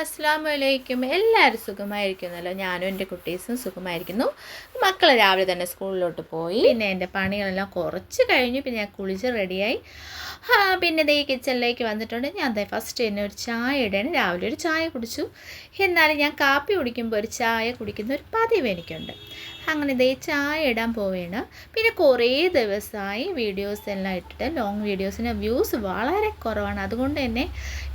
അസ്സാം വലൈക്കും എല്ലാവരും സുഖമായിരിക്കുന്നല്ലോ? ഞാനും എന്റെ കുട്ടീസും സുഖമായിരിക്കുന്നു. മക്കൾ രാവിലെ തന്നെ സ്കൂളിലോട്ട് പോയി. പിന്നെ എന്റെ പണികളെല്ലാം കുറച്ച് കഴിഞ്ഞു. പിന്നെ ഞാൻ കുളിച്ച് റെഡിയായി പിന്നെ ദേ കിച്ചണിലേക്ക് വന്നിട്ടുണ്ട്. ഞാൻ ദേ ഫസ്റ്റ് തന്നെ ഒരു ചായ ഇടണം. രാവിലെ ഒരു ചായ കുടിച്ചു. എന്നാലും ഞാൻ കാപ്പി കുടിക്കുമ്പോൾ ഒരു ചായ കുടിക്കുന്ന ഒരു പതിവ് എനിക്കുണ്ട്. അങ്ങനെ ദേ ചായ ഇടാൻ പോവുകയാണ് പിന്നെ കുറേ ദിവസമായി വീഡിയോസ് എല്ലാം ഇട്ടിട്ട് ലോങ് വീഡിയോസിന് വ്യൂസ് വളരെ കുറവാണ്. അതുകൊണ്ട് തന്നെ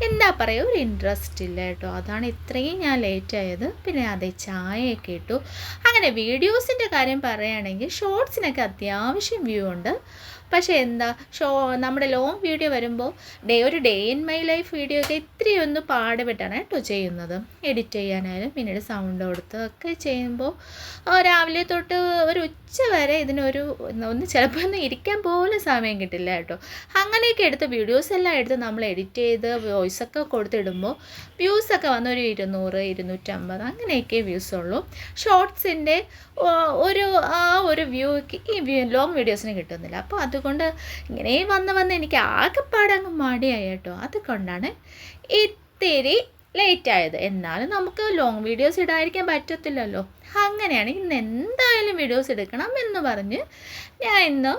എന്താ പറയുക ഒരു ഇൻട്രസ്റ്റ് ഇല്ല കേട്ടോ. അതാണ് ഇത്രയും ഞാൻ ലേറ്റ് ആയത്. പിന്നെ അതേ ചായയൊക്കെ ഇട്ടു. അങ്ങനെ വീഡിയോസിന്റെ കാര്യം പറയുകയാണെങ്കിൽ ഷോർട്സിനൊക്കെ അത്യാവശ്യം വ്യൂ ഉണ്ട്. പക്ഷേ എന്താ ഷോ നമ്മുടെ ലോങ് വീഡിയോ വരുമ്പോൾ ഡേ ഒരു day in my life video ഒക്കെ ഇത്തിരി ഒന്ന് പാടുപെട്ടാണ് കേട്ടോ ചെയ്യുന്നത്. എഡിറ്റ് ചെയ്യാനായാലും പിന്നീട് സൗണ്ട് കൊടുത്ത് ഒക്കെ ചെയ്യുമ്പോൾ രാവിലെ തൊട്ട് ഒരു ഉച്ച വരെ ഇതിനൊരു ഒന്ന് ചിലപ്പോൾ ഒന്ന് ഇരിക്കാൻ പോലും സമയം കിട്ടില്ല കേട്ടോ. അങ്ങനെയൊക്കെ എടുത്ത് വീഡിയോസ് എല്ലാം എടുത്ത് നമ്മൾ എഡിറ്റ് ചെയ്ത് വോയിസ് ഒക്കെ കൊടുത്തിടുമ്പോൾ വ്യൂസൊക്കെ വന്ന് ഒരു ഇരുന്നൂറ് ഇരുന്നൂറ്റമ്പത് അങ്ങനെയൊക്കെ വ്യൂസ് ഉള്ളൂ. ഷോർട്സിന്റെ ഒരു ആ ഒരു വ്യൂക്ക് ഈ ലോങ് വീഡിയോസിന് കിട്ടുന്നില്ല. അപ്പോൾ അതുകൊണ്ട് ഇങ്ങനെ വന്ന് വന്ന് എനിക്ക് ആകെപ്പാടെ അങ്ങ് മടിയായി കേട്ടോ. അതുകൊണ്ടാണ് ഇത്തിരി ലേറ്റ് ആയത്. എന്നാലും നമുക്ക് ലോങ് വീഡിയോസ് ഇടാതിരിക്കാൻ പറ്റത്തില്ലല്ലോ. അങ്ങനെയാണ് ഇന്ന് എന്തായാലും വീഡിയോസ് എടുക്കണം എന്ന് പറഞ്ഞ് ഞാൻ ഇന്ന്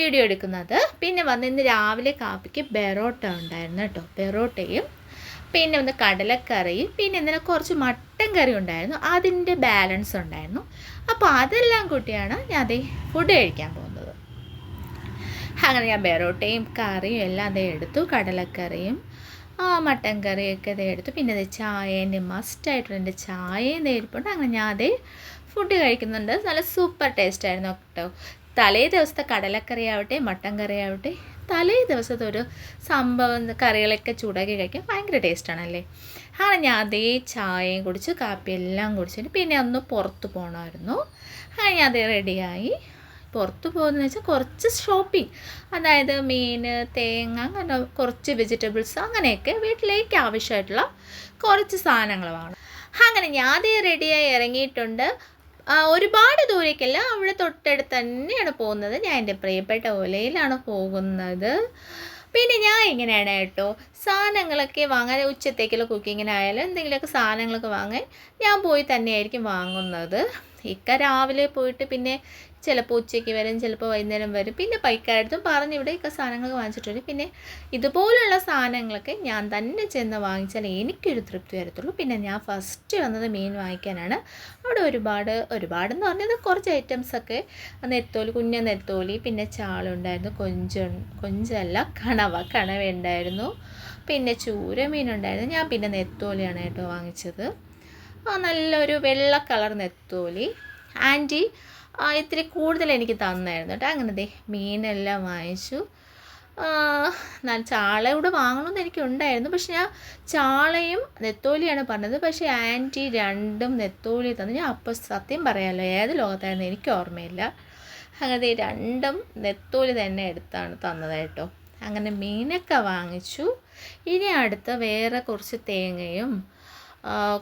വീഡിയോ എടുക്കുന്നത്. പിന്നെ വന്ന് ഇന്ന് രാവിലെ കാപ്പിക്ക് ബെറോട്ട ഉണ്ടായിരുന്നു കേട്ടോ. ബെറോട്ടയും പിന്നെ ഒന്ന് കടലക്കറിയും പിന്നെ ഇന്നലെ കുറച്ച് മട്ടൻ കറി ഉണ്ടായിരുന്നു. അതിന്റെ ബാലൻസ് ഉണ്ടായിരുന്നു. അപ്പോൾ അതെല്ലാം കൂട്ടിയാണ് ഞാൻ അതേ ഫുഡ് കഴിക്കാൻ പോകുന്നത്. അങ്ങനെ ഞാൻ ബെറോട്ടയും കറിയും എല്ലാം അതേ എടുത്തു കടലക്കറിയും ആ മട്ടൻ കറിയൊക്കെ അതേ എടുത്തു. പിന്നെ അതേ ചായ എന്റെ മസ്റ്റായിട്ടുള്ള എന്റെ ചായയും നേരിപ്പുണ്ട് അങ്ങനെ ഞാൻ അതേ ഫുഡ് കഴിക്കുന്നുണ്ട്. നല്ല സൂപ്പർ ടേസ്റ്റ് ആയിരുന്നു കേട്ടോ. തലേ ദിവസത്തെ കടലക്കറി ആവട്ടെ മട്ടൻ കറി ആവട്ടെ തലേ ദിവസത്തെ ഒരു സംഭവം കറികളൊക്കെ ചൂടാക്കി കഴിക്കാൻ ഭയങ്കര ടേസ്റ്റാണല്ലേ അങ്ങനെ ഞാൻ അതേ ചായയും കുടിച്ച് കാപ്പി എല്ലാം കുടിച്ചിട്ട് പിന്നെ ഒന്ന് പുറത്ത് പോകണമായിരുന്നു അങ്ങനെ ഞാൻ അതേ റെഡിയായി പുറത്ത് പോകുന്നതെന്ന് വെച്ചാൽ കുറച്ച് ഷോപ്പിംഗ് അതായത് മീൻ തേങ്ങ അങ്ങനെ കുറച്ച് വെജിറ്റബിൾസ് അങ്ങനെയൊക്കെ വീട്ടിലേക്ക് ആവശ്യമായിട്ടുള്ള കുറച്ച് സാധനങ്ങൾ വാങ്ങണം. അങ്ങനെ ഞാൻ അതേ റെഡിയായി ഇറങ്ങിയിട്ടുണ്ട്. ഒരുപാട് ദൂരേക്കല്ല അവിടെ തൊട്ടടുത്ത് തന്നെയാണ് പോകുന്നത്. ഞാൻ എന്റെ പ്രിയപ്പെട്ട ഓലയിലാണ് പോകുന്നത്. പിന്നെ ഞാൻ ഇങ്ങനെയാണ് കേട്ടോ സാധനങ്ങളൊക്കെ വാങ്ങാൻ ഉച്ചത്തേക്കുള്ള കുക്കിങ്ങിനായാലും എന്തെങ്കിലുമൊക്കെ സാധനങ്ങളൊക്കെ വാങ്ങാൻ ഞാൻ പോയി തന്നെയായിരിക്കും വാങ്ങുന്നത്. ഇക്ക രാവിലെ പോയിട്ട് പിന്നെ ചിലപ്പോൾ ഉച്ചയ്ക്ക് വരും ചിലപ്പോൾ വൈകുന്നേരം വരും. പിന്നെ പൈക്കാരടുത്തും പറഞ്ഞ് ഇവിടെയൊക്കെ സാധനങ്ങൾ വാങ്ങിച്ചിട്ടുണ്ട്. പിന്നെ ഇതുപോലുള്ള സാധനങ്ങളൊക്കെ ഞാൻ തന്നെ ചെന്ന് വാങ്ങിച്ചാൽ എനിക്കൊരു തൃപ്തി വരത്തുള്ളൂ. പിന്നെ ഞാൻ ഫസ്റ്റ് വന്നത് മീൻ വാങ്ങിക്കാനാണ്. അവിടെ ഒരുപാട് ഒരുപാടെന്ന് പറഞ്ഞത് കുറച്ച് ഐറ്റംസൊക്കെ നെത്തോലി കുഞ്ഞ നെത്തോലി പിന്നെ ചാളുണ്ടായിരുന്നു കൊഞ്ച് കൊഞ്ചല്ല കണവ കണവ ഉണ്ടായിരുന്നു. പിന്നെ ചൂര മീനുണ്ടായിരുന്നു ഞാൻ പിന്നെ നെത്തോലിയാണ് കേട്ടോ വാങ്ങിച്ചത്. നല്ലൊരു വെള്ള കളർ നെത്തോലി. ആന്റി ഇത്തിരി കൂടുതൽ എനിക്ക് തന്നായിരുന്നു കേട്ടോ. അങ്ങനെ ദേ മീനെല്ലാം വാങ്ങിച്ചു. നല്ല ഞാൻ ചാള കൂടെ വാങ്ങണമെന്ന് എനിക്ക് ഉണ്ടായിരുന്നു പക്ഷെ ഞാൻ ചാളയും നെത്തോലിയാണ് പറഞ്ഞത്. പക്ഷേ ആന്റി രണ്ടും നെത്തോലി തന്നു. ഞാൻ അപ്പോൾ സത്യം പറയാമല്ലോ ഏത് ലോകത്തായിരുന്നു എനിക്ക് ഓർമ്മയില്ല. അങ്ങനെ രണ്ടും നെത്തോലി തന്നെ എടുത്താണ് തന്നത് കേട്ടോ. അങ്ങനെ മീനൊക്കെ വാങ്ങിച്ചു. ഇനി അടുത്ത വേറെ കുറച്ച് തേങ്ങയും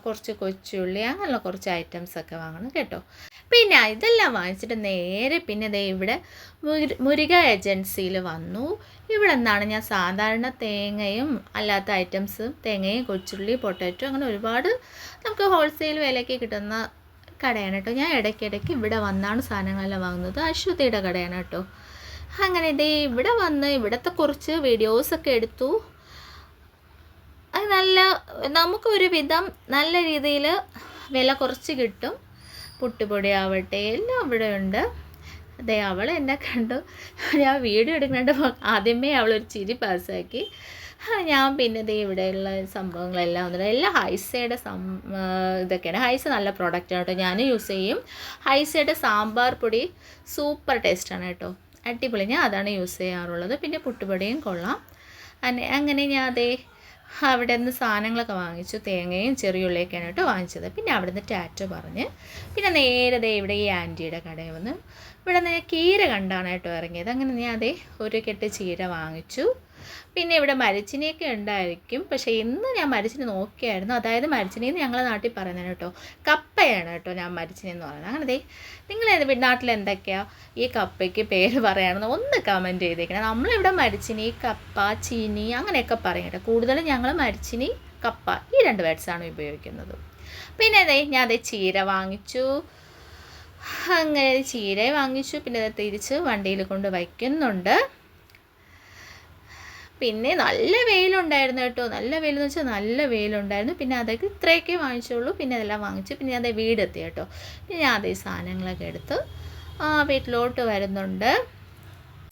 കുറച്ച് കൊച്ചുള്ളി അങ്ങനെയുള്ള കുറച്ച് ഐറ്റംസൊക്കെ വാങ്ങണം കേട്ടോ. പിന്നെ ഇതെല്ലാം വാങ്ങിച്ചിട്ട് നേരെ പിന്നെ ദേ ഇവിടെ മുരു- മുരുക ഏജൻസിയിൽ വന്നു. ഇവിടെ എന്താണ് ഞാൻ സാധാരണ തേങ്ങയും അല്ലാത്ത ഐറ്റംസും തേങ്ങയും കൊച്ചുള്ളി പൊട്ടാറ്റോ അങ്ങനെ ഒരുപാട് നമുക്ക് ഹോൾസെയിൽ വിലയ്ക്ക് കിട്ടുന്ന കടയാണ് കേട്ടോ. ഞാൻ ഇടയ്ക്കിടയ്ക്ക് ഇവിടെ വന്നാണ് സാധനങ്ങളെല്ലാം വാങ്ങുന്നത്. അശ്വതിയുടെ കടയാണ് കേട്ടോ. അങ്ങനെ ദേ ഇവിടെ വന്ന് ഇവിടുത്തെ കുറച്ച് വീഡിയോസൊക്കെ എടുത്തു. അത് നല്ല നമുക്കൊരു വിധം നല്ല രീതിയിൽ വില കുറച്ച് കിട്ടും. പുട്ടുപൊടി ആവട്ടെ എല്ലാം ഇവിടെ ഉണ്ട് അതെ അവൾ എന്നെ കണ്ടു. ഞാൻ വീഡിയോ എടുക്കുന്നുണ്ട് ആദ്യമേ അവളൊരു ചിരി പാസ്സാക്കി. ഞാൻ പിന്നെ ദേ ഇവിടെയുള്ള സംഭവങ്ങളെല്ലാം വന്നിട്ട് എല്ലാം ഹൈസയുടെ സം ഇതൊക്കെയാണ്. ഹൈസ നല്ല പ്രോഡക്റ്റാണ് കേട്ടോ. ഞാൻ യൂസ് ചെയ്യും. ഹൈസയുടെ സാമ്പാർ പൊടി സൂപ്പർ ടേസ്റ്റാണ് കേട്ടോ. അടിപൊളി. ഞാൻ അതാണ് യൂസ് ചെയ്യാറുള്ളത്. പിന്നെ പുട്ടുപൊടിയും കൊള്ളാം. അങ്ങനെ അങ്ങനെ ഞാൻ അതേ അവിടെ നിന്ന് സാധനങ്ങളൊക്കെ വാങ്ങിച്ചു. തേങ്ങയും ചെറിയുള്ളിയൊക്കെയാണ് കേട്ടോ വാങ്ങിച്ചത്. പിന്നെ അവിടെ നിന്ന് ടാറ്റോ പറഞ്ഞ്. പിന്നെ നേരെ ദേ ഇവിടെ ഈ ആന്റിയുടെ കടയിൽ വന്ന് ഇവിടെ നിന്ന് ഞാൻ കീര കണ്ടാണ് കേട്ടോ ഇറങ്ങിയത്. അങ്ങനെ ഞാൻ അതേ ഒരു കെട്ട് ചീര വാങ്ങിച്ചു. പിന്നെ ഇവിടെ മരച്ചിനിയൊക്കെ ഉണ്ടായിരിക്കും. പക്ഷേ ഇന്ന് ഞാൻ മരച്ചിനി നോക്കിയായിരുന്നു. അതായത് മരച്ചിനി എന്ന് ഞങ്ങളുടെ നാട്ടിൽ പറയുന്നത് കേട്ടോ. കപ്പയാണ് കേട്ടോ ഞാൻ മരച്ചിനി എന്ന് പറയുന്നത്. അങ്ങനെ ദേ നിങ്ങൾ നാട്ടിൽ എന്തൊക്കെയാണ് ഈ കപ്പയ്ക്ക് പേര് പറയുകയാണെന്ന് ഒന്ന് കമന്റ് ചെയ്തേക്കണം. നമ്മളിവിടെ മരച്ചിനി കപ്പ ചീനി അങ്ങനെയൊക്കെ പറയും കേട്ടോ. കൂടുതലും ഞങ്ങൾ മരച്ചിനി കപ്പ ഈ രണ്ട് വേർഡ്സാണ് ഉപയോഗിക്കുന്നത്. പിന്നെ അതെ ഞാൻ അതേ ചീര വാങ്ങിച്ചു. അങ്ങനെ ചീര വാങ്ങിച്ചു. പിന്നെ അത് തിരിച്ച് വണ്ടിയിൽ കൊണ്ട് വയ്ക്കുന്നുണ്ട്. പിന്നെ നല്ല വെയിലുണ്ടായിരുന്നു കേട്ടോ. നല്ല വെയിലെന്ന് വെച്ചാൽ നല്ല വെയിലുണ്ടായിരുന്നു. പിന്നെ അതൊക്കെ ഇത്രയൊക്കെ വാങ്ങിച്ചുള്ളൂ പിന്നെ അതെല്ലാം വാങ്ങിച്ചു. പിന്നെ അതേ വീടെത്തി കേട്ടോ. പിന്നെ ഞാൻ അതേ സാധനങ്ങളൊക്കെ എടുത്ത് വീട്ടിലോട്ട് വരുന്നുണ്ട്.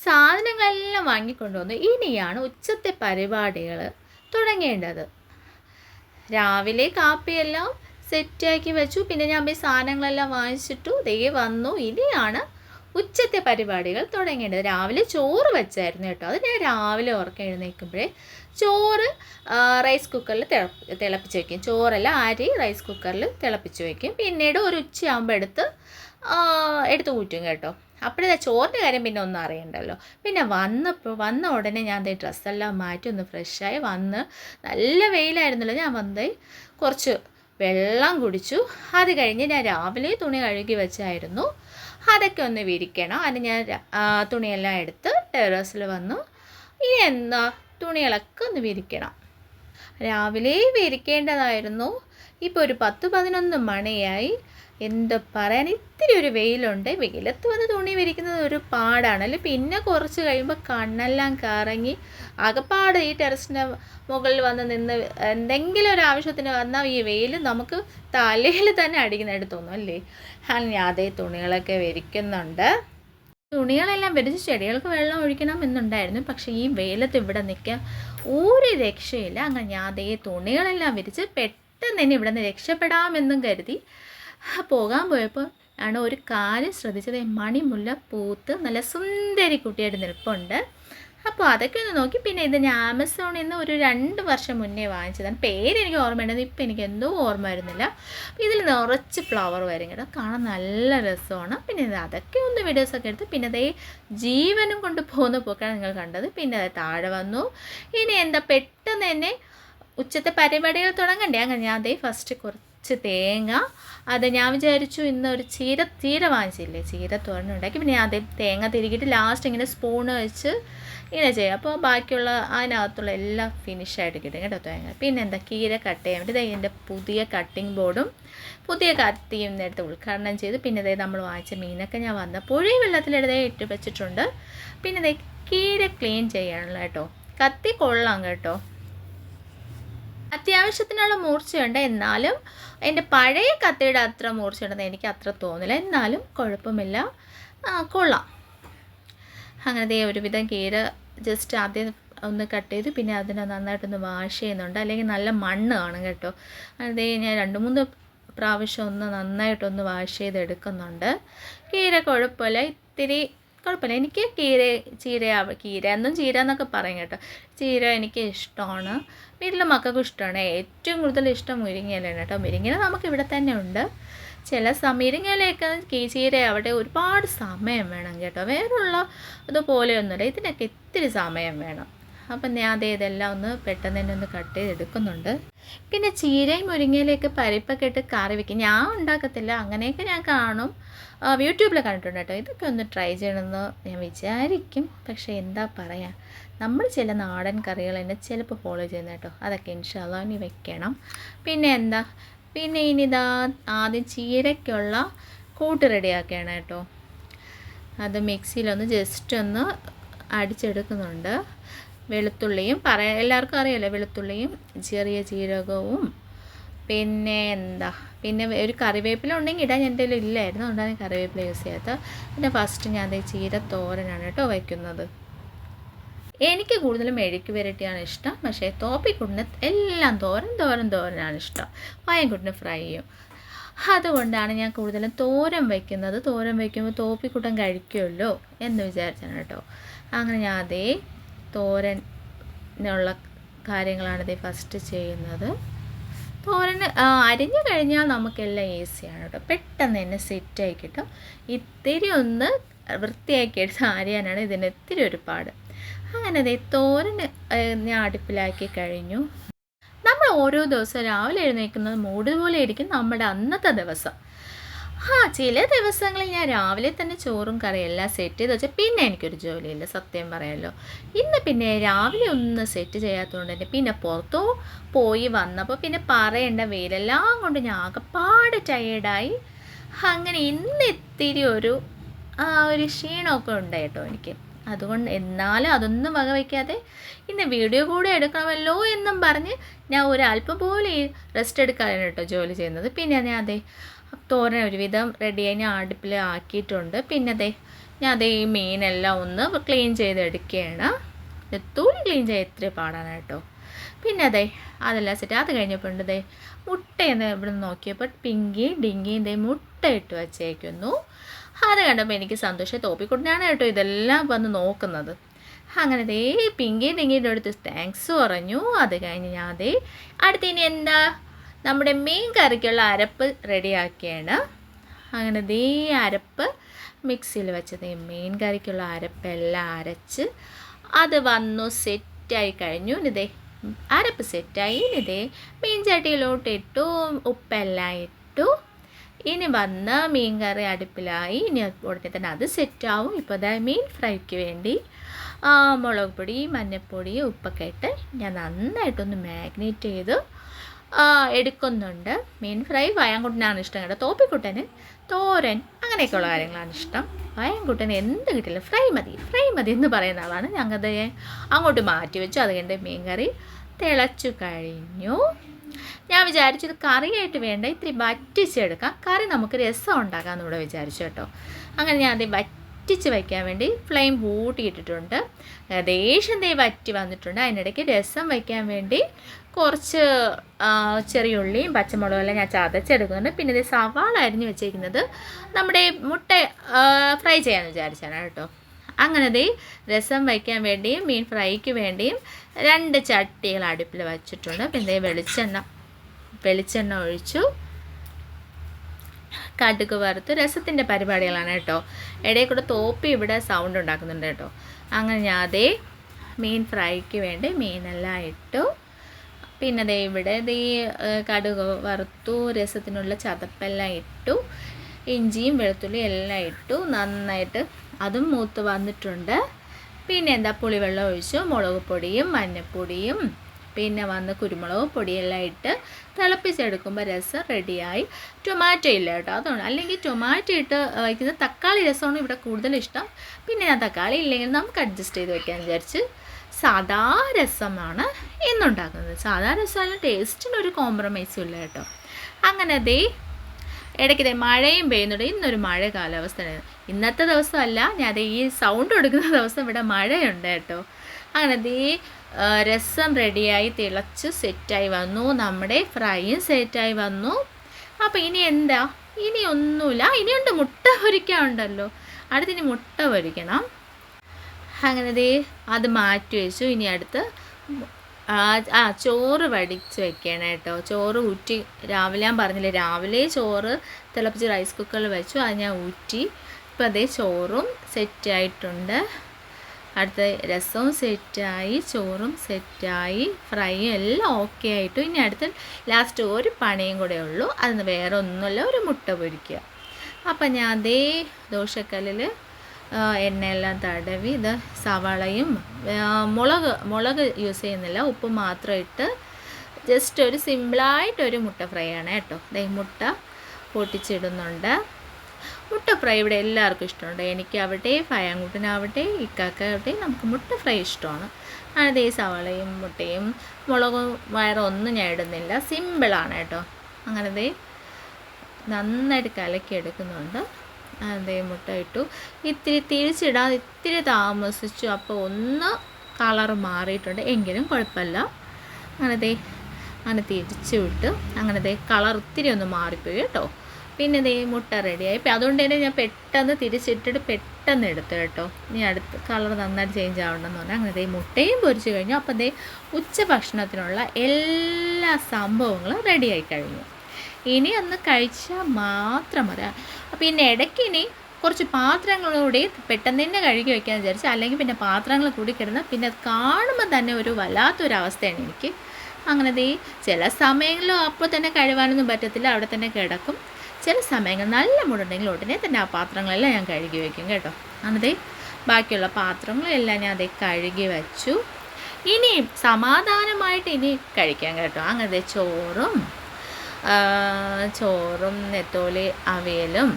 സാധനങ്ങളെല്ലാം വാങ്ങിക്കൊണ്ടുവന്നു. ഇനിയാണ് ഉച്ചത്തെ പരിപാടികൾ തുടങ്ങേണ്ടത്. രാവിലെ കാപ്പിയെല്ലാം സെറ്റാക്കി വെച്ചു. പിന്നെ ഞാൻ പോയി സാധനങ്ങളെല്ലാം വാങ്ങിച്ചിട്ടു ദേ വന്നു. ഇനിയാണ് ഉച്ചത്തെ പരിപാടികൾ തുടങ്ങേണ്ടത് രാവിലെ ചോറ് വെച്ചായിരുന്നു കേട്ടോ. അത് ഞാൻ രാവിലെ ഉറക്കം എഴുന്നേൽക്കുമ്പോഴേ ചോറ് റൈസ് കുക്കറിൽ തിള തിളപ്പിച്ച് വയ്ക്കും ചോറല്ല അരി റൈസ് കുക്കറിൽ തിളപ്പിച്ച് വയ്ക്കും പിന്നീട് ഒരു ഉച്ചയാകുമ്പോൾ എടുത്ത് എടുത്ത് ഊറ്റും കേട്ടോ. അപ്പോഴേ ചോറിന്റെ കാര്യം പിന്നെ ഒന്നും അറിയണ്ടല്ലോ. പിന്നെ വന്നപ്പോൾ വന്ന ഉടനെ ഞാൻ ദേ ഡ്രസ്സെല്ലാം മാറ്റി ഒന്ന് ഫ്രഷായി വന്ന് നല്ല വെയിലായിരുന്നല്ലോ. ഞാൻ വന്നേ കുറച്ച് വെള്ളം കുടിച്ചു. അത് കഴിഞ്ഞ് ഞാൻ രാവിലെ തുണി കഴുകി വെച്ചായിരുന്നു. അതൊക്കെ ഒന്ന് വിരിക്കണം. അതിന് ഞാൻ തുണിയെല്ലാം എടുത്ത് ടെറസിൽ വന്നു. ഇനി എന്താ? തുണികളൊക്കെ ഒന്ന് വിരിക്കണം. രാവിലെ വിരിക്കേണ്ടതായിരുന്നു. ഇപ്പോൾ ഒരു പത്ത് പതിനൊന്ന് മണിയായി. എന്തോ പറയാൻ ഇത്തിരി ഒരു വെയിലുണ്ട്. വെയിലത്ത് വന്ന് തുണി വിരിക്കുന്നത് ഒരു പാടാണല്ലോ പിന്നെ കുറച്ച് കഴിയുമ്പോൾ കണ്ണെല്ലാം കറങ്ങി അകപ്പാട് ഈ ടെറസിന്റെ മുകളിൽ വന്ന് നിന്ന് എന്തെങ്കിലും ഒരു ആവശ്യത്തിന് വന്നാൽ ഈ വെയിൽ നമുക്ക് തലയിൽ തന്നെ അടിക്കുന്നതായിട്ട് തോന്നും അല്ലേ? അതേ തുണികളൊക്കെ വിരിക്കുന്നുണ്ട്. തുണികളെല്ലാം വിരിച്ച് ചെടികൾക്ക് വെള്ളം ഒഴിക്കണം എന്നുണ്ടായിരുന്നു. പക്ഷേ ഈ വെയിലത്ത് ഇവിടെ നിൽക്കാൻ ഒരു രക്ഷയില്ല. അങ്ങനെ ഞാൻ അതേ തുണികളെല്ലാം വിരിച്ച് പെട്ടെന്ന് തന്നെ ഇവിടെ നിന്ന് രക്ഷപ്പെടാമെന്നും കരുതി പോകാൻ പോയപ്പോൾ ആണ് ഒരു കാര്യം ശ്രദ്ധിച്ചത്. മണിമുല്ല പൂത്ത് നല്ല സുന്ദരി കുട്ടിയായിട്ട് നിൽപ്പുണ്ട്. അപ്പോൾ അതൊക്കെ ഒന്ന് നോക്കി. പിന്നെ ഇത് ഞാൻ ആമസോണിൽ നിന്ന് ഒരു രണ്ട് വർഷം മുന്നേ വാങ്ങിച്ചതാണ്. പേര് എനിക്ക് ഓർമ്മയുണ്ടെന്ന് ഇപ്പം എനിക്ക് എന്തോ ഓർമ്മ വരുന്നില്ല. ഇതിൽ നിറച്ച് ഫ്ലവർ വരും കേട്ടോ. കാണാൻ നല്ല രസമാണ്. പിന്നെ ഇത് അതൊക്കെ ഒന്ന് വീഡിയോസൊക്കെ എടുത്ത് പിന്നെ അതേ ജീവനും കൊണ്ട് പോകുന്ന പൂക്കളെ നിങ്ങൾ കണ്ടത്. പിന്നെ അത് താഴെ വന്നു. ഇനി എന്താ പെട്ടെന്ന് തന്നെ ഉച്ചത്തെ പരിപാടികൾ തുടങ്ങണ്ടേ? അങ്ങനെ ഞാൻ അതേ ഫസ്റ്റ് കുറച്ച് തേങ്ങ. അത് ഞാൻ വിചാരിച്ചു ഇന്ന് ഒരു ചീര ചീര വാങ്ങിച്ചില്ലേ? ചീര തോരനുണ്ടാക്കി പിന്നെ അതേ തേങ്ങ തിരികിട്ട് ലാസ്റ്റ് ഇങ്ങനെ സ്പൂണ് വെച്ച് ഇങ്ങനെ ചെയ്യാം. അപ്പോൾ ബാക്കിയുള്ള അതിനകത്തുള്ള എല്ലാം ഫിനിഷായിട്ട് കിട്ടും കേട്ടോ തേങ്ങ. പിന്നെ എന്താ? കീര കട്ട് ചെയ്യാൻ വേണ്ടി എന്റെ പുതിയ കട്ടിംഗ് ബോർഡും പുതിയ കത്തിയും നേരത്തെ ഉദ്ഘാടനം ചെയ്തു. പിന്നെ ദേ നമ്മൾ വാങ്ങിച്ച മീനൊക്കെ ഞാൻ വന്ന വന്നപ്പോഴേ വെള്ളത്തിലെടുത്തേ ഇട്ട് വെച്ചിട്ടുണ്ട്. പിന്നെ ദേ കീര ക്ലീൻ ചെയ്യാനുള്ള കേട്ടോ. കത്തി കൊള്ളാം കേട്ടോ. അത്യാവശ്യത്തിനുള്ള മൂർച്ചയുണ്ട്. എന്നാലും എന്റെ പഴയ കത്തിയുടെ അത്ര മൂർച്ചയുണ്ടെന്ന് എനിക്ക് അത്ര തോന്നില്ല. എന്നാലും കുഴപ്പമില്ല. കൊള്ളാം. അങ്ങനെ ദേ ഒരുവിധം കീര ജസ്റ്റ് ആദ്യം ഒന്ന് കട്ട് ചെയ്ത് പിന്നെ അതിനെ നന്നായിട്ടൊന്ന് വാഷ് ചെയ്യുന്നുണ്ട്. അല്ലെങ്കിൽ നല്ല മണ്ണ് കാണും കേട്ടോ. അതേ ഞാൻ രണ്ട് മൂന്ന് പ്രാവശ്യം ഒന്ന് നന്നായിട്ടൊന്ന് വാഷ് ചെയ്തെടുക്കുന്നുണ്ട്. കീര കുഴപ്പമില്ല. ഇത്തിരി കുഴപ്പമില്ല. എനിക്ക് കീര ചീര കീര എന്നും ചീര എന്നൊക്കെ പറയും കേട്ടോ. ചീര എനിക്ക് ഇഷ്ടമാണ്. വീട്ടിലെ മക്കൾക്കും ഇഷ്ടമാണ്. ഏറ്റവും കൂടുതൽ ഇഷ്ടം മുരിങ്ങയിലാണ് കേട്ടോ. മുരിങ്ങയില നമുക്ക് ഇവിടെ തന്നെ ഉണ്ട്. ചില സമീരങ്ങയിലൊക്കെ ചീര അവിടെ ഒരുപാട് സമയം വേണം കേട്ടോ. വേറുള്ള ഇതുപോലെയൊന്നുമില്ല ഇതിനൊക്കെ ഇത്തിരി സമയം വേണം. അപ്പം ഞാൻ അതേ ഇതെല്ലാം ഒന്ന് പെട്ടെന്ന് തന്നെ ഒന്ന് കട്ട് ചെയ്തെടുക്കുന്നുണ്ട്. പിന്നെ ചീരയും മുരിങ്ങയിലേക്ക് പരിപ്പൊക്കെ ഇട്ട് കറി വെക്കും. ഞാൻ ഉണ്ടാക്കത്തില്ല. അങ്ങനെയൊക്കെ ഞാൻ കാണും. യൂട്യൂബിൽ കണ്ടിട്ടുണ്ട് കേട്ടോ. ഇതൊക്കെ ഒന്ന് ട്രൈ ചെയ്യണമെന്ന് ഞാൻ വിചാരിക്കും. പക്ഷേ എന്താ പറയുക നമ്മൾ ചില നാടൻ കറികൾ തന്നെ ചിലപ്പോൾ ഫോളോ ചെയ്യുന്ന കേട്ടോ. അതൊക്കെ ഇൻഷാല്ല ഇനി വെക്കണം. പിന്നെ എന്താ? പിന്നെ ഇനി ഇതാ ആദ്യം ചീരയ്ക്കുള്ള കൂട്ട് റെഡിയാക്കുകയാണ് കേട്ടോ. അത് മിക്സിയിലൊന്ന് ജസ്റ്റ് ഒന്ന് അടിച്ചെടുക്കുന്നുണ്ട്. വെളുത്തുള്ളിയും പറയാ എല്ലാവർക്കും അറിയാലോ വെളുത്തുള്ളിയും ചെറിയ ജീരകവും. പിന്നെ എന്താ? പിന്നെ ഒരു കറിവേപ്പില ഉണ്ടെങ്കിൽ ഇടാൻ എന്റെ കയ്യിൽ ഇല്ലായിരുന്നു. അതുകൊണ്ടാണ് കറിവേപ്പില യൂസ് ചെയ്യാത്തത്. പിന്നെ ഫസ്റ്റ് ഞാൻ അത് ചീര തോരനാണ് കേട്ടോ വയ്ക്കുന്നത്. എനിക്ക് കൂടുതലും മെഴുക്ക് വരട്ടിയാണ് ഇഷ്ടം. പക്ഷേ തോപ്പിക്കുട്ടിന് എല്ലാം തോരൻ തോരൻ തോരനാണ് ഇഷ്ടം. വയങ്കുട്ടിന് ഫ്രൈ ചെയ്യും. അതുകൊണ്ടാണ് ഞാൻ കൂടുതലും തോരൻ വയ്ക്കുന്നത്. തോരൻ വയ്ക്കുമ്പോൾ തോപ്പിക്കുട്ടൻ കഴിക്കുമല്ലോ എന്ന് വിചാരിച്ചാണ് കേട്ടോ. അങ്ങനെ ഞാൻ അതേ തോരനുള്ള കാര്യങ്ങളാണ് കാര്യങ്ങളാണിത് ഫസ്റ്റ് ചെയ്യുന്നത്. തോരൻ അരിഞ്ഞു കഴിഞ്ഞാൽ നമുക്കെല്ലാം ഈസിയാണ് കേട്ടോ. പെട്ടെന്ന് തന്നെ സെറ്റായി കിട്ടും. ഇത്തിരി ഒന്ന് വൃത്തിയാക്കി എടുത്ത് അരിയാനാണ് ഇതിന് ഇത്തിരി ഒരു പാട് അങ്ങനെ അതെ തോരന് ഞാൻ അടുപ്പിലാക്കി കഴിഞ്ഞു. നമ്മൾ ഓരോ ദിവസവും രാവിലെ എഴുന്നേൽക്കുന്നത് മൂട് പോലെ ഇരിക്കും നമ്മുടെ അന്നത്തെ ദിവസം. ആ ചില ദിവസങ്ങളിൽ ഞാൻ രാവിലെ തന്നെ ചോറും കറിയും എല്ലാം സെറ്റ് ചെയ്ത് വെച്ചാൽ പിന്നെ എനിക്കൊരു ജോലിയില്ല സത്യം പറയാമല്ലോ ഇന്ന് പിന്നെ രാവിലെ ഒന്ന് സെറ്റ് ചെയ്യാത്തതുകൊണ്ട് തന്നെ പിന്നെ പുറത്തോ പോയി വന്നപ്പോൾ പിന്നെ പറയേണ്ട വെയിലെല്ലാം കൊണ്ട് ഞാൻ ആകെപ്പാട് ടയേർഡായി അങ്ങനെ ഇന്ന് ഇത്തിരി ഒരു ആ ഒരു ക്ഷീണമൊക്കെ ഉണ്ട് കേട്ടോ എനിക്ക്. അതുകൊണ്ട് എന്നാലും അതൊന്നും വകവയ്ക്കാതെ ഇന്ന് വീഡിയോ കൂടെ എടുക്കണമല്ലോ എന്നും പറഞ്ഞ് ഞാൻ ഒരല്പം പോലെ റെസ്റ്റ് എടുക്കാനാണ് കേട്ടോ ജോലി ചെയ്യുന്നത്. പിന്നെ ഞാൻ അതെ തോരൻ ഒരുവിധം റെഡിയായി ഞാൻ അടുപ്പിൽ ആക്കിയിട്ടുണ്ട്. പിന്നെ അതെ ഞാൻ അതേ ഈ മീനെല്ലാം ഒന്ന് ക്ലീൻ ചെയ്തെടുക്കുകയാണ്. തൂളി ക്ലീൻ ചെയ്യാൻ ഇത്ര പാടാണ് കേട്ടോ. പിന്നെ അതെ അതെല്ലാം സെറ്റ് അത് കഴിഞ്ഞപ്പോൾ ദേ മുട്ടയെന്ന് ഇവിടെ നിന്ന് നോക്കിയപ്പോൾ പിങ്കി ഡിങ്കി ദേ മുട്ട ഇട്ട് വച്ചേക്കുന്നു. അത് കണ്ടപ്പോൾ എനിക്ക് സന്തോഷം തോപ്പിക്കുട്ടിനാണ് കേട്ടോ ഇതെല്ലാം വന്ന് നോക്കുന്നത്. അങ്ങനെ ദേ പിങ്കി ഡിങ്കിയുടെ അടുത്ത് താങ്ക്സ് പറഞ്ഞു. അത് കഴിഞ്ഞ് ഞാൻ ദേ അടുത്ത ഇനി എന്താ? നമ്മുടെ മീൻ കറിക്കുള്ള അരപ്പ് റെഡിയാക്കിയാണ്. അങ്ങനെ ദേ അരപ്പ് മിക്സിയിൽ വെച്ചത് മീൻ കറിക്കുള്ള അരപ്പെല്ലാം അരച്ച് അത് വന്നു സെറ്റായി കഴിഞ്ഞു. ഇതേ അരപ്പ് സെറ്റായി ഇതേ മീൻ ചട്ടിയിലോട്ട് ഇട്ടു ഉപ്പെല്ലാം ഇട്ടു. ഇനി വന്ന് മീൻ കറി അടുപ്പിലായി. ഇനി ഉടനെ തന്നെ അത് സെറ്റാവും ഇപ്പോൾ ദാ മീൻ ഫ്രൈക്ക് വേണ്ടി മുളക് പൊടി മഞ്ഞൾപ്പൊടി ഉപ്പൊക്കെ ഇട്ട് ഞാൻ നന്നായിട്ടൊന്ന് മാഗ്നേറ്റ് ചെയ്ത്. എടുക്കുന്നുണ്ട്. മീൻ ഫ്രൈ വയങ്കുട്ടനാണ് ഇഷ്ടം കേട്ടോ. തോപ്പിക്കുട്ടന് തോരൻ അങ്ങനെയൊക്കെയുള്ള കാര്യങ്ങളാണ് ഇഷ്ടം. വയങ്കുട്ടന് എന്ത് കിട്ടില്ല ഫ്രൈ മതി ഫ്രൈ മതി എന്ന് പറയുന്ന ആളാണ് ഞങ്ങത്. അങ്ങോട്ട് മാറ്റി വെച്ചു. അത് കഴിഞ്ഞ് മീൻ കറി തിളച്ചു കഴിഞ്ഞു. ഞാൻ വിചാരിച്ചത് കറിയായിട്ട് വേണ്ട ഇത്തിരി വറ്റിച്ചെടുക്കാം കറി നമുക്ക് രസം ഉണ്ടാക്കാമെന്ന് ഇവിടെ വിചാരിച്ചു കേട്ടോ. അങ്ങനെ ഞാൻ അത് വറ്റിച്ച് വയ്ക്കാൻ വേണ്ടി ഫ്ലെയിം കൂട്ടിയിട്ടിട്ടുണ്ട്. ദേഷ്യം ദേ വറ്റി വന്നിട്ടുണ്ട്. അതിനിടയ്ക്ക് രസം വയ്ക്കാൻ വേണ്ടി കുറച്ച് ചെറിയ ഉള്ളിയും പച്ചമുളകും എല്ലാം ഞാൻ ചതച്ചെടുക്കുന്നുണ്ട്. പിന്നെ ഇത് സവാള അരിഞ്ഞ് വെച്ചേക്കുന്നത് നമ്മുടെ മുട്ട ഫ്രൈ ചെയ്യാമെന്ന് വിചാരിച്ചാണ് കേട്ടോ. അങ്ങനെ ദേ രസം വയ്ക്കാൻ വേണ്ടിയും മീൻ ഫ്രൈക്ക് വേണ്ടിയും രണ്ട് ചട്ടികൾ അടുപ്പിൽ വച്ചിട്ടുണ്ട്. പിന്നെ വെളിച്ചെണ്ണ വെളിച്ചെണ്ണ ഒഴിച്ചു. കടുക് വറുത്ത് രസത്തിന്റെ പരിപാടികളാണ് കേട്ടോ. ഇടയിൽ കൂടെ തോപ്പി ഇവിടെ സൗണ്ട് ഉണ്ടാക്കുന്നുണ്ട് കേട്ടോ. അങ്ങനെ ഞാൻ അതേ മീൻ ഫ്രൈക്ക് വേണ്ടി മീനെല്ലാം ഇട്ടു. പിന്നെ ദേ ഇവിടെ ദേ കടുക് വറുത്തു രസത്തിനുള്ള ചതപ്പെല്ലാം ഇട്ടു ഇഞ്ചിയും വെളുത്തുള്ളിയും എല്ലാം ഇട്ടു നന്നായിട്ട് അതും മൂത്ത് വന്നിട്ടുണ്ട്. പിന്നെ എന്താ പുളിവെള്ളം ഒഴിച്ചു മുളക് പൊടിയും മഞ്ഞൾപ്പൊടിയും പിന്നെ വന്ന് കുരുമുളക് പൊടിയെല്ലാം ഇട്ട് തിളപ്പിച്ചെടുക്കുമ്പോൾ രസം റെഡിയായി ടൊമാറ്റോ ഇല്ല കേട്ടോ അതുകൊണ്ട്. അല്ലെങ്കിൽ ടൊമാറ്റോ ഇട്ട് വയ്ക്കുന്ന തക്കാളി രസമാണ് ഇവിടെ കൂടുതൽ ഇഷ്ടം. പിന്നെ ഞാൻ തക്കാളി ഇല്ലെങ്കിൽ നമുക്ക് അഡ്ജസ്റ്റ് ചെയ്ത് വയ്ക്കാൻ വിചാരിച്ച് സാദാ രസമാണ് ഇന്നുണ്ടാക്കുന്നത്. സാദാ രസമായാലും ടേസ്റ്റിനൊരു കോംപ്രമൈസും ഇല്ല കേട്ടോ. അങ്ങനെ ദേ ഇടയ്ക്കിതെ മഴയും പെയ്യുന്നുണ്ട്. ഇന്നൊരു മഴ കാലാവസ്ഥയാണ്. ഇന്നത്തെ ദിവസമല്ല ഞാൻ ഈ സൗണ്ട് കൊടുക്കുന്ന ദിവസം ഇവിടെ മഴയുണ്ട് കേട്ടോ. അങ്ങനെ ദേ രസം റെഡിയായി തിളച്ച് സെറ്റായി വന്നു. നമ്മുടെ ഫ്രൈയും സെറ്റായി വന്നു. അപ്പോൾ ഇനി എന്താ? ഇനി ഒന്നുമില്ല. ഇനിയുണ്ട് മുട്ട പൊരിക്കാനുണ്ടല്ലോ. അടുത്തിനി മുട്ട പൊരിക്കണം. അങ്ങനെ ദേ അത് മാറ്റി വെച്ചു. ഇനി അടുത്ത് ആ ചോറ് വടിച്ച് വെക്കണം കേട്ടോ ചോറ് ഊറ്റി രാവിലെ ഞാൻ പറഞ്ഞില്ലേ രാവിലെ ചോറ് തിളപ്പിച്ച് റൈസ് കുക്കറിൽ വെച്ചു. അത് ഞാൻ ഊറ്റി. ഇപ്പം അതേ ചോറും സെറ്റായിട്ടുണ്ട് അടുത്ത രസവും സെറ്റായി ചോറും സെറ്റായി ഫ്രൈയും എല്ലാം ഓക്കെ ആയിട്ടു. ഇനി അടുത്ത ലാസ്റ്റ് ഒരു പണിയും കൂടെ ഉള്ളൂ. അതിന് വേറെ ഒന്നുമില്ല ഒരു മുട്ട പൊരിക്കുക. അപ്പം ഞാൻ അതേ ദോശക്കല്ലിൽ എണ്ണയെല്ലാം തടവി ഇത് സവാളയും മുളക് മുളക് യൂസ് ചെയ്യുന്നില്ല. ഉപ്പ് മാത്രം ഇട്ട് ജസ്റ്റ് ഒരു സിമ്പിളായിട്ടൊരു മുട്ട ഫ്രൈ ആണ് കേട്ടോ. ദേ മുട്ട പൊട്ടിച്ചിടുന്നുണ്ട്. മുട്ട ഫ്രൈ ഇവിടെ എല്ലാവർക്കും ഇഷ്ടമുണ്ട്. എനിക്കാവട്ടെ ഫയാങ്കുട്ടനാവട്ടെ ഇക്കാക്കാവട്ടെ നമുക്ക് മുട്ട ഫ്രൈ ഇഷ്ടമാണ്. അത് ഈ സവാളയും മുട്ടയും മുളകും വയറൊന്നും ഞാൻ ഇടുന്നില്ല. സിമ്പിളാണ് കേട്ടോ. അങ്ങനത്തെ നന്നായിട്ട് കലക്കി എടുക്കുന്നുണ്ട് അതേ മുട്ട ഇട്ടു. ഇത്തിരി തിരിച്ചിടാൻ ഇത്തിരി താമസിച്ചു. അപ്പോൾ ഒന്ന് കളർ മാറിയിട്ടുണ്ട്. എങ്കിലും കുഴപ്പമില്ല. അങ്ങനെ ദേ അങ്ങനെ തിരിച്ചു വിട്ട്. അങ്ങനെ ദേ കളർ ഇത്തിരി ഒന്ന് മാറിപ്പോയി കേട്ടോ. പിന്നെ ദേ മുട്ട റെഡിയായി അതുകൊണ്ട് തന്നെ ഞാൻ പെട്ടെന്ന് തിരിച്ചിട്ടിട്ട് പെട്ടെന്ന് എടുത്തു കേട്ടോ. ഇനി അടുത്ത് കളർ നന്നായിട്ട് ചേഞ്ച് ആവണമെന്ന് പറഞ്ഞാൽ അങ്ങനെ ദേ മുട്ടയും പൊരിച്ചു കഴിഞ്ഞു. അപ്പം ദേ ഉച്ച ഭക്ഷണത്തിനുള്ള എല്ലാ സംഭവങ്ങളും റെഡിയായി കഴിഞ്ഞു. ഇനി ഒന്ന് കഴിച്ചാൽ മാത്രം മതി. അപ്പോൾ ഇനി ഇടയ്ക്ക് ഇനി കുറച്ച് പാത്രങ്ങളോടെ പെട്ടെന്ന് തന്നെ കഴുകി വയ്ക്കാമെന്ന് വിചാരിച്ചു അല്ലെങ്കിൽ പിന്നെ പാത്രങ്ങൾ കൂടി കിടന്ന് പിന്നെ അത് കാണുമ്പോൾ തന്നെ ഒരു വല്ലാത്തൊരവസ്ഥയാണ് എനിക്ക്. അങ്ങനെ ദേ ചില സമയങ്ങളിലും അപ്പോൾ തന്നെ കഴുകാനൊന്നും പറ്റത്തില്ല അവിടെ തന്നെ കിടക്കും. ചില സമയങ്ങൾ നല്ല മുടുണ്ടെങ്കിൽ ഉടനെ തന്നെ ആ പാത്രങ്ങളെല്ലാം ഞാൻ കഴുകി വയ്ക്കും കേട്ടോ. എന്നിട്ട് ബാക്കിയുള്ള പാത്രങ്ങളെല്ലാം ഞാൻ അതേ കഴുകി വച്ചു. ഇനിയും സമാധാനമായിട്ട് ഇനി കഴിക്കാം കേട്ടോ. അങ്ങനെ ചോറും ചോറും നെത്തോലി അവിയലും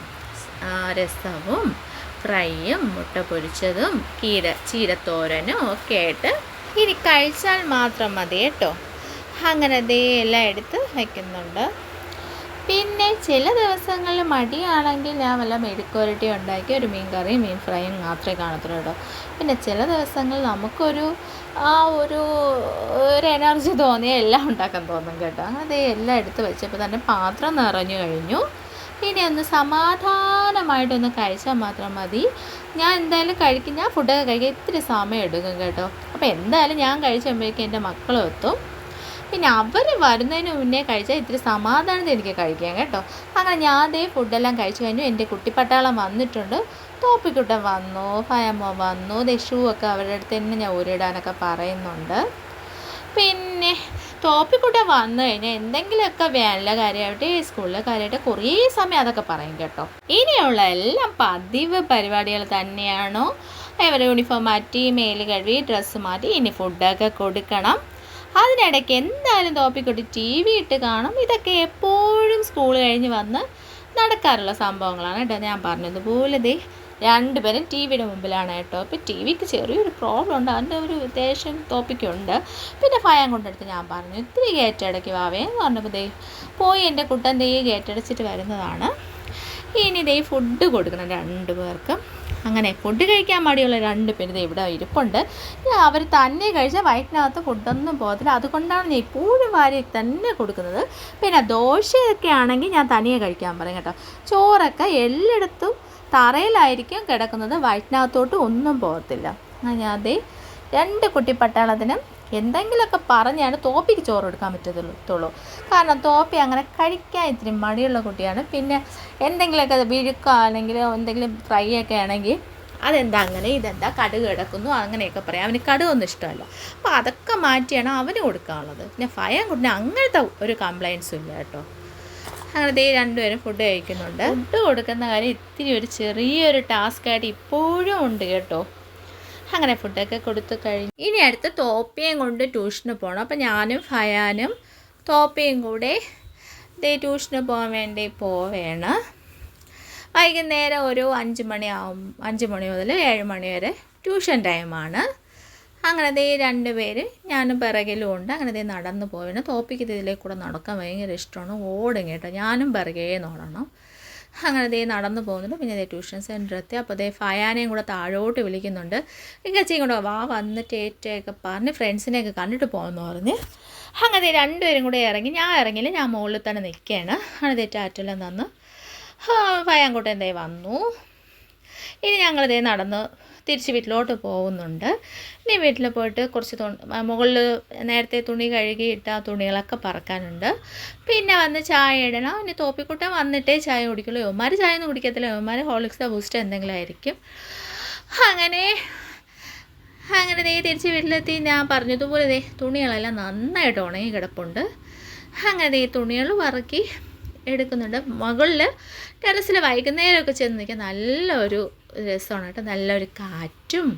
രസവും ഫ്രൈയും മുട്ട പൊരിച്ചതും കീര ചീരത്തോരനും ഒക്കെ ആയിട്ട് ഇനി കഴിച്ചാൽ മാത്രം മതി കേട്ടോ. അങ്ങനെ ദേ എല്ലാം എടുത്ത് വയ്ക്കുന്നുണ്ട് പിന്നെ ചില ദിവസങ്ങളിൽ മടിയാണെങ്കിൽ ഞാൻ വല്ല മെഴുക്കുരട്ടി ഉണ്ടാക്കി ഒരു മീൻ കറിയും മീൻ ഫ്രൈയും മാത്രമേ കാണത്തുള്ളൂ കേട്ടോ. പിന്നെ ചില ദിവസങ്ങളിൽ നമുക്കൊരു ആ ഒരു എനർജി തോന്നിയ എല്ലാം ഉണ്ടാക്കാൻ തോന്നും കേട്ടോ. അങ്ങനെ എല്ലാം എടുത്ത് വെച്ചപ്പോൾ തന്നെ പാത്രം നിറഞ്ഞു കഴിഞ്ഞു. ഇനി ഒന്ന് സമാധാനമായിട്ടൊന്ന് കഴിച്ചാൽ മാത്രം മതി. ഞാൻ എന്തായാലും കഴിക്കും. ഞാൻ ഫുഡൊക്കെ കഴിക്കാൻ ഇത്തിരി സമയം എടുക്കും കേട്ടോ. അപ്പോൾ എന്തായാലും ഞാൻ കഴിച്ചുമ്പോഴേക്കും എന്റെ മക്കളും എത്തും. പിന്നെ അവർ വരുന്നതിന് മുന്നേ കഴിച്ചാൽ ഇത്തിരി സമാധാനത്തിൽ എനിക്ക് കഴിക്കാം കേട്ടോ. അങ്ങനെ ഞാൻ അതേ ഫുഡെല്ലാം കഴിച്ചു കഴിഞ്ഞു. എന്റെ കുട്ടിപ്പട്ടാളം വന്നിട്ടുണ്ട്. തോപ്പിക്കുട്ടൻ വന്നു ഫയമോ വന്നു. ദേ ഷൂ ഒക്കെ അവരുടെ അടുത്ത് തന്നെ ഞാൻ ഊരിടാനൊക്കെ പറയുന്നുണ്ട്. പിന്നെ ടോപ്പിക്കൂടെ വന്നു കഴിഞ്ഞാൽ എന്തെങ്കിലുമൊക്കെ വേണ്ട കാര്യമായിട്ട് സ്കൂളിലെ കാര്യമായിട്ട് കുറേ സമയം അതൊക്കെ പറയും കേട്ടോ. ഇനിയുള്ള എല്ലാം പതിവ് പരിപാടികൾ തന്നെയാണോ? ഇവരെ യൂണിഫോം മാറ്റി മേൽ കഴുകി ഡ്രസ്സ് മാറ്റി ഇനി ഫുഡൊക്കെ കൊടുക്കണം. അതിനിടയ്ക്ക് എന്തായാലും തോപ്പിക്കുട്ടി ടി വി ഇട്ട് കാണും. ഇതൊക്കെ എപ്പോഴും സ്കൂൾ കഴിഞ്ഞ് വന്ന് നടക്കാറുള്ള സംഭവങ്ങളാണ് കേട്ടോ ഞാൻ പറഞ്ഞതുപോലെ ദേ. രണ്ടുപേരും ടി വിയുടെ മുമ്പിലാണ് കേട്ടോ. അപ്പോൾ ടി വിക്ക് ചെറിയൊരു പ്രോബ്ലം ഉണ്ട്. അതിന്റെ ഒരു ദേഷ്യം തോപ്പിക്കുണ്ട് പിന്നെ ഭയം കൊണ്ടെടുത്ത് ഞാൻ പറഞ്ഞു ഇത്തിരി ഗേറ്റടക്കി വാവേ എന്ന് പറഞ്ഞപ്പോൾ ദേ പോയി എന്റെ കുട്ടൻ ദേ ഗേറ്റടച്ചിട്ട് വരുന്നതാണ്. ഇനി ദേ ഫുഡ് കൊടുക്കണം രണ്ട് പേർക്കും. അങ്ങനെ ഫുഡ് കഴിക്കാൻ മടിയുള്ള രണ്ട് പേര് ഇവിടെ ഇരിപ്പുണ്ട്. അവർ തന്നെ കഴിച്ചാൽ വയറ്റിനകത്ത് ഫുഡൊന്നും പോകത്തില്ല. അതുകൊണ്ടാണ് ഞാൻ ഇപ്പോഴും വാരി തന്നെ കൊടുക്കുന്നത്. പിന്നെ ദോശയൊക്കെ ആണെങ്കിൽ ഞാൻ തനിയെ കഴിക്കാൻ പറയും കേട്ടോ. ചോറൊക്കെ എല്ലായിടത്തും തറയിലായിരിക്കും കിടക്കുന്നത്. വയറ്റിനകത്തോട്ട് ഒന്നും പോകത്തില്ല. അങ്ങനെ രണ്ട് കുട്ടി പട്ടാളത്തിനും എന്തെങ്കിലുമൊക്കെ പറഞ്ഞാണ് തോപ്പിക്ക് ചോറ് കൊടുക്കാൻ പറ്റത്തുള്ളൂ. കാരണം തോപ്പി അങ്ങനെ കഴിക്കാൻ ഇത്തിരി മടിയുള്ള കുട്ടിയാണ്. പിന്നെ എന്തെങ്കിലുമൊക്കെ വിഴുക്കോ അല്ലെങ്കിൽ എന്തെങ്കിലും ഫ്രൈ ഒക്കെ ആണെങ്കിൽ അതെന്താ അങ്ങനെ ഇതെന്താ കടുക് കിടക്കുന്നു അങ്ങനെയൊക്കെ പറയാം. അവന് കടുവൊന്നും ഇഷ്ടമല്ല. അപ്പോൾ അതൊക്കെ മാറ്റിയാണ് അവന് കൊടുക്കാനുള്ളത്. പിന്നെ ഫയം കുട്ടിന് അങ്ങനത്തെ ഒരു കംപ്ലയിൻസും ഇല്ല കേട്ടോ. അങ്ങനെ ദേ രണ്ടുപേരും ഫുഡ് കഴിക്കുന്നുണ്ട്. ഫുഡ് കൊടുക്കുന്ന കാര്യം ഇത്തിരി ഒരു ചെറിയൊരു ടാസ്ക് ആയിട്ട് ഇപ്പോഴും ഉണ്ട് കേട്ടോ. അങ്ങനെ ഫുഡൊക്കെ കൊടുത്തു കഴിഞ്ഞു. ഇനി അടുത്ത് തോപ്പിയും കൊണ്ട് ട്യൂഷന് പോകണം അപ്പം ഞാനും ഫയാനും തോപ്പിയും കൂടെ ദേ ട്യൂഷന് പോകാൻ വേണ്ടി പോവേണ്. വൈകുന്നേരം ഒരു അഞ്ച് മണിയാവും അഞ്ച് മണി മുതൽ ഏഴ് മണി വരെ ട്യൂഷൻ ടൈമാണ് അങ്ങനെ ഈ രണ്ട് പേര് ഞാനും പിറകിലും ഉണ്ട്. അങ്ങനെ ദേ നടന്നു പോവുകയാണ് തോപ്പിക്ക് ഇതിലേ കൂടെ നടക്കാൻ ഭയങ്കര ഇഷ്ടമാണ്. ഓടും കേട്ടോ. ഞാനും പിറകേ നോടണം. അങ്ങനെ ദേ നടന്നു പോകുന്നുണ്ട്. പിന്നെ ദേ ട്യൂഷൻ സെന്റർ എത്തി. അപ്പോൾ ദേ ഫയാനെയും കൂടെ താഴോട്ട് വിളിക്കുന്നുണ്ട്. ഇങ്ങച്ചയും കൂടെ വാ വന്നിട്ട് ഏറ്റൊക്കെ പറഞ്ഞ് ഫ്രണ്ട്സിനെയൊക്കെ കണ്ടിട്ട് പോകുമെന്ന് പറഞ്ഞ്. അങ്ങനെ രണ്ടുപേരും കൂടെ ഇറങ്ങി. ഞാൻ ഇറങ്ങിയില്ല. ഞാൻ മുകളിൽ തന്നെ നിൽക്കുകയാണ്. അങ്ങനെ ദേ ടാറ്റെല്ലാം തന്ന്. ഫയാൻകുട്ടൻ ദേ വന്നു. ഇനി ഞങ്ങൾ ദേ നടന്ന് തിരിച്ച് വീട്ടിലോട്ട് പോകുന്നുണ്ട്. ഇനി വീട്ടിൽ പോയിട്ട് കുറച്ച് തുണി മുകളിൽ നേരത്തെ തുണി കഴുകിയിട്ട് ആ തുണികളൊക്കെ പറക്കാനുണ്ട്. പിന്നെ വന്ന് ചായ ഇടണം. ഇനി തോപ്പിക്കുട്ടൻ വന്നിട്ടേ ചായ കുടിക്കുള്ളൂ. യോമാർ ചായ ഒന്നും കുടിക്കത്തില്ല. യോമാർ ഹോളിക്സ് ബൂസ്റ്റ് എന്തെങ്കിലും ആയിരിക്കും. അങ്ങനെ അങ്ങനെ ദേ തിരിച്ച് വീട്ടിലെത്തി. ഞാൻ പറഞ്ഞതുപോലെ ദേ തുണികളെല്ലാം നന്നായിട്ട് ഉണങ്ങി കിടപ്പുണ്ട്. അങ്ങനെ ദേ തുണികൾ പറക്കി എടുക്കുന്നുണ്ട്. മുകളിൽ ടെറസിൽ വൈകുന്നേരമൊക്കെ ചെന്ന് നിൽക്കാൻ നല്ലൊരു രസമാണ് കേട്ടോ. നല്ലൊരു കാറ്റും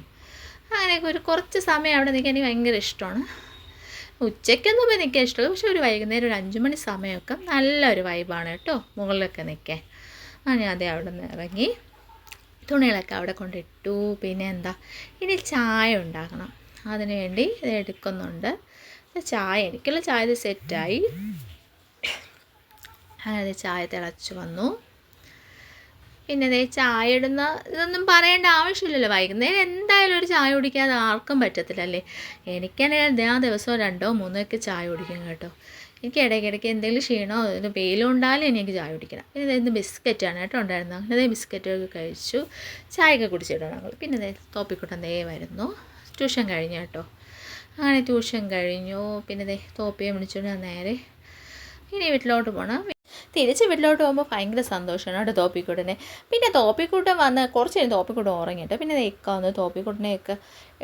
അങ്ങനെയൊക്കെ ഒരു കുറച്ച് സമയം അവിടെ നിൽക്കാൻ എനിക്ക് ഭയങ്കര ഇഷ്ടമാണ്. ഉച്ചയ്ക്കൊന്നും പോയി നിൽക്കാൻ ഇഷ്ടമല്ല. പക്ഷെ ഒരു വൈകുന്നേരം ഒരു അഞ്ച് മണി സമയമൊക്കെ നല്ലൊരു വൈബാണ് കേട്ടോ മുകളിലൊക്കെ നിൽക്കാൻ. അങ്ങനെ അതേ അവിടെ നിന്ന് ഇറങ്ങി തുണികളൊക്കെ അവിടെ കൊണ്ടിട്ടു. പിന്നെ എന്താ ഇനി ചായ ഉണ്ടാക്കണം. അതിന് വേണ്ടി ഇത് എടുക്കുന്നുണ്ട്. ചായ എനിക്കുള്ള ചായ ഇത് സെറ്റായി അങ്ങനെ ചായ തിളച്ച് വന്നു. പിന്നെ ദേ ചായ ഇടുന്ന ഇതൊന്നും പറയേണ്ട ആവശ്യമില്ലല്ലോ. വൈകുന്നേരം എന്തായാലും ഒരു ചായ കുടിക്കാതെ ആർക്കും പറ്റത്തില്ല അല്ലേ എനിക്കാണെങ്കിൽ ആ ദിവസവും രണ്ടോ മൂന്നോ ഒക്കെ ചായ കുടിക്കും കേട്ടോ. എനിക്ക് ഇടയ്ക്കിടയ്ക്ക് എന്തെങ്കിലും ക്ഷീണോ വെയിലോ ഉണ്ടായാലും എനിക്ക് ചായ കുടിക്കണം. പിന്നെ ഇന്ന് ബിസ്ക്കറ്റാണ് കേട്ടോ ഉണ്ടായിരുന്നത്. അങ്ങനെ അതേ ബിസ്ക്കറ്റൊക്കെ കഴിച്ചു. ചായയൊക്കെ കുടിച്ചിട്ടോ ഞങ്ങൾ. പിന്നെ അതേ തോപ്പിക്കുട്ടൻ ദേ വരുന്നു. ട്യൂഷൻ കഴിഞ്ഞു കേട്ടോ. അങ്ങനെ ട്യൂഷൻ കഴിഞ്ഞു. പിന്നെ ദേ തോപ്പിയെ വിളിച്ചുകൊണ്ട് നേരെ ഇനി വീട്ടിലോട്ട് പോകണം തിരിച്ച് വീട്ടിലോട്ട് പോകുമ്പോൾ ഭയങ്കര സന്തോഷമാണ് കേട്ടോ തോപ്പിക്കൂട്ടനെ. പിന്നെ തോപ്പിക്കൂട്ടൻ വന്ന് കുറച്ച് കഴിഞ്ഞ് തോപ്പിക്കൂട്ടൻ ഉറങ്ങിയിട്ട് പിന്നെ നിൽക്കാവുന്ന വന്ന് തോപ്പിക്കൂട്ടനെയൊക്കെ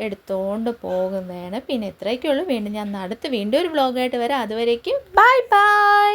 എടുത്തുകൊണ്ട് പോകുന്നതാണ്. പിന്നെ ഇത്രയൊക്കെ ഉള്ളൂ വീണ്ടും ഞാൻ അടുത്ത് വീണ്ടും ഒരു വ്ളോഗായിട്ട് വരാം. അതുവരേക്കും ബൈ ബൈ